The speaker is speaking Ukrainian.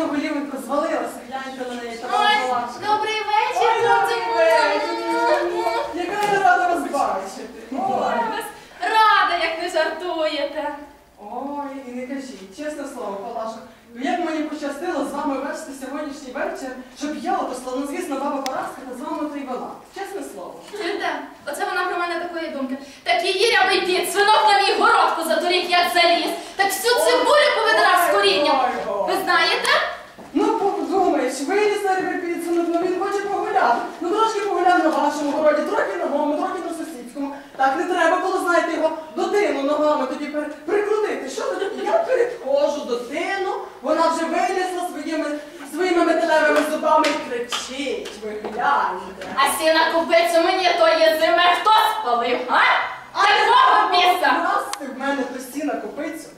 бідна голівенько звалилася, гляньте на неї, така Ой, була. добрий вечір, Ой, добрий вечір. Яка я рада вас бачити. Ой. вас рада, як не жартуєте. Ой, і не кажіть, чесне слово, Палаша, як мені пощастило з вами вести сьогоднішній вечір, щоб я, ото славнозвісна баба Параска, та з вами то й вела. Чесне слово. Чуєте? Оце вона про мене такої думки. Так її рябий під, свинок на мій городку заторік, як заліз. Так всю цибулю повидрав з корінням. Ой, ой, ой. Ви знаєте? Ну, виліз на ну він хоче погуляти. Ну трошки погуляв на вашому городі, трохи на моєму, трохи на сусідському. Так не треба було, знаєте, його дитину ногами тоді прикрутити. Що тоді? Я передходжу дитину, вона вже вилізла своїми, своїми металевими зубами і кричить, ви гляньте. А сіна купицю мені тої зими хто спалив, а? Такого біса! Ти в мене постійно копицю.